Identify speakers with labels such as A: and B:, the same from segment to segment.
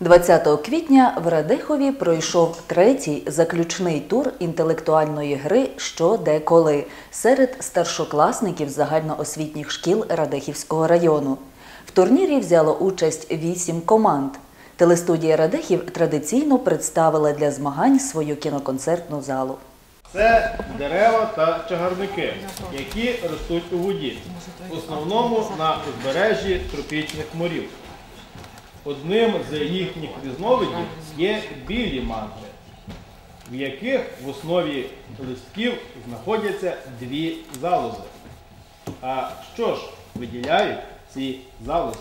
A: 20 квітня в Радехові пройшов третій заключний тур інтелектуальної гри Що де коли серед старшокласників загальноосвітніх шкіл Радехівського району. В турнірі взяло участь вісім команд. Телестудія Радехів традиційно представила для змагань свою кіноконцертну залу.
B: Це дерева та чагарники, які ростуть у воді, в основному на узбережжі тропічних морів. Одним з їхніх різновидів є білі мантри, в яких в основі листків знаходяться дві залози. А що ж виділяють ці залози?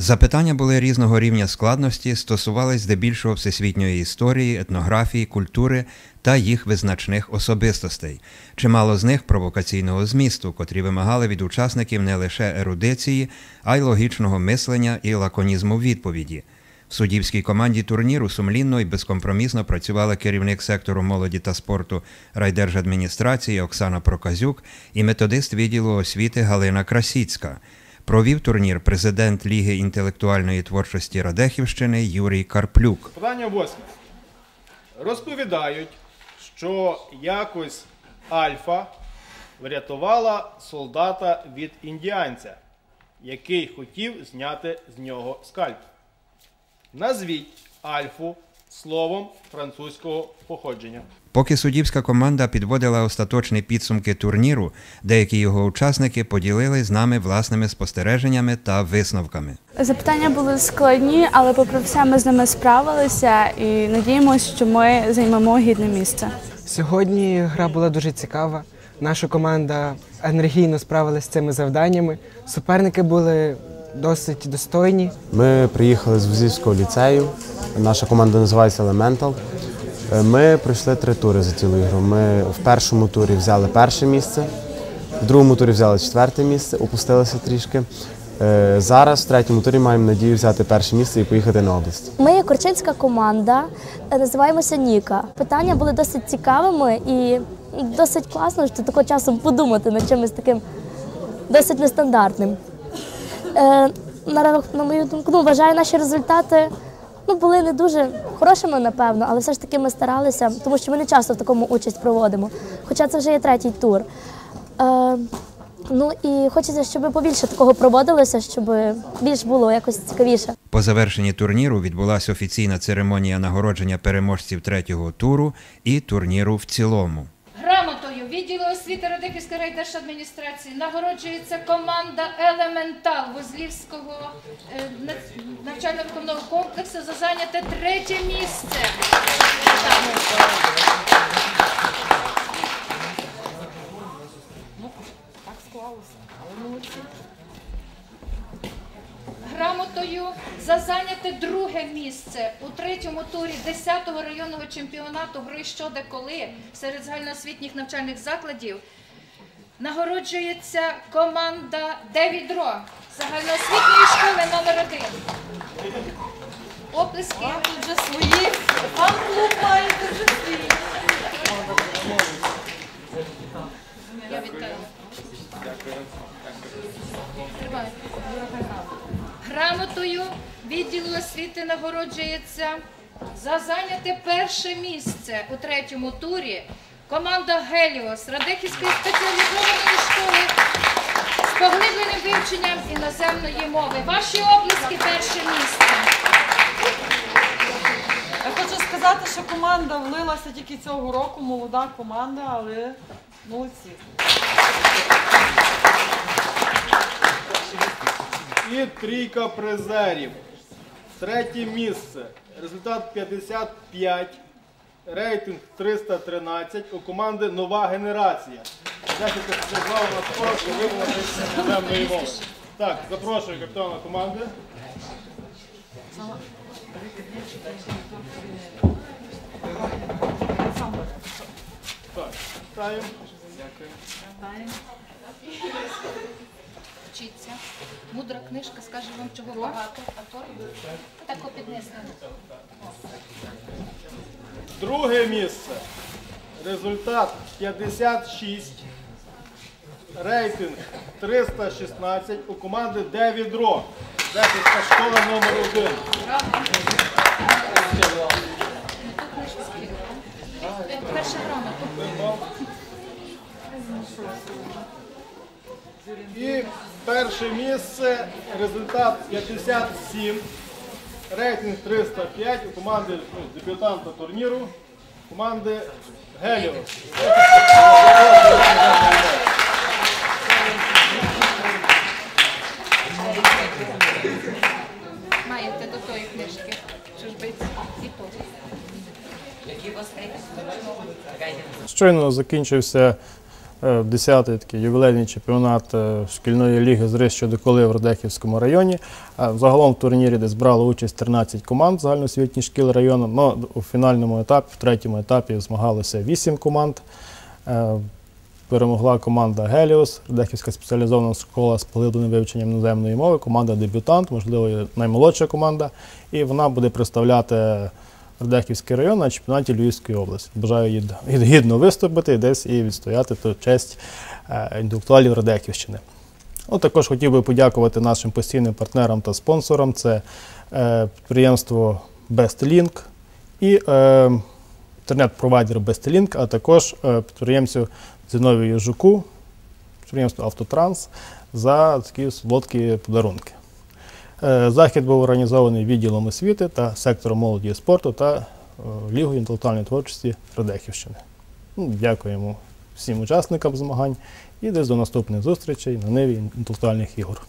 C: Запитання були різного рівня складності, стосувались здебільшого всесвітньої історії, етнографії, культури та їх визначних особистостей. Чимало з них провокаційного змісту, котрі вимагали від учасників не лише ерудиції, а й логічного мислення і лаконізму відповіді. В суддівській команді турніру сумлінно і безкомпромісно працювали керівник сектору молоді та спорту райдержадміністрації Оксана Проказюк і методист відділу освіти Галина Красіцька. Провів турнір президент Ліги інтелектуальної творчості Радехівщини Юрій Карплюк.
B: Питання восьме. Розповідають, що якось Альфа врятувала солдата від індіанця, який хотів зняти з нього скальп. Назвіть Альфу словом французького походження.
C: Поки суддівська команда підводила остаточні підсумки турніру, деякі його учасники поділились з нами власними спостереженнями та висновками.
D: Запитання були складні, але попри все ми з ними справилися і надіємося, що ми займемо гідне місце.
E: Сьогодні гра була дуже цікава. Наша команда енергійно справилася з цими завданнями. Суперники були досить достойні.
F: Ми приїхали з Вузівського ліцею. Наша команда називається Elemental. Е, Ми пройшли три тури за цілу ігру. Ми в першому турі взяли перше місце, в другому турі взяли четверте місце, опустилися трішки. Е, Зараз в третьому турі маємо надію взяти перше місце і поїхати на область.
G: Ми є корчинська команда, е, називаємося Ніка. Питання були досить цікавими і досить класно, що такого часом подумати над чимось таким досить нестандартним. Е, на, на мою думку, ну, вважаю, наші результати ну, були не дуже хорошими, напевно, але все ж таки ми старалися, тому що ми не часто в такому участь проводимо. Хоча це вже є третій тур. Е, ну і хочеться, щоб побільше такого проводилося, щоб більш було якось цікавіше.
C: По завершенні турніру відбулася офіційна церемонія нагородження переможців третього туру і турніру в цілому.
H: Грамотою відділу освіти Радихівської райдержадміністрації нагороджується команда Елементал Возлівського е, навчально-виховного комплексу за зайняте третє місце. За зайняте друге місце у третьому турі 10-го районного чемпіонату гри «Що де коли» серед загальноосвітніх навчальних закладів нагороджується команда Девідро загальноосвітньої школи номер 1 Оплески. Тут вже свої. Фан-клуб маєте вже свій. Я вітаю. Тримай. Грамотою відділу освіти нагороджується за зайняте перше місце у третьому турі команда Геліос Радехівської спеціалізованої школи з поглибленим вивченням іноземної мови. Ваші облиски перше місце.
I: Я хочу сказати, що команда влилася тільки цього року, молода команда, але молодці.
B: І трійка призерів. Третє місце. Результат 55. Рейтинг 313 у команди Нова генерація. Дехто назвав на скоро, що вимовити іноземної мови. Так, запрошую капітана команди. Так, вітаю.
H: Вчіться. Мудра книжка скаже вам, чого багато, а то так піднесли.
B: Друге місце. Результат 56.
J: рейтинг 316 у команди Девідро. Дехівська школа номер 1
H: Перша грамота.
J: І перше місце, результат 57, рейтинг 305 у команди ну, дебютанта турніру, команди Геліос.
H: Маєте до тої книжки. Що ж бить? І то.
B: Щойно закінчився 10-й такий ювілейний чемпіонат е, шкільної ліги з РИС щодо коли в Радехівському районі. А Загалом в турнірі десь брало участь 13 команд загальноосвітніх шкіл району. Но у фінальному етапі, в третьому етапі, змагалося 8 команд. Е, Перемогла команда Геліос, Радехівська спеціалізована школа з поглибленим вивченням іноземної мови, команда Дебютант, можливо, наймолодша команда. І вона буде представляти Радехівський район на чемпіонаті Львівської області. Бажаю гідно виступити десь і відстояти ту честь е, інтелектуалів Радехівщини. Ну, також хотів би подякувати нашим постійним партнерам та спонсорам. Це е, підприємство BestLink і е, інтернет-провайдер BestLink, а також е, підприємцю Зіновію Жуку, підприємство Автотранс за такі солодкі подарунки. Е, Захід був організований відділом освіти та сектором молоді і спорту та е, Лігою інтелектуальної творчості Радехівщини. Ну, Дякуємо всім учасникам змагань і десь до наступних зустрічей на ниві інтелектуальних ігор.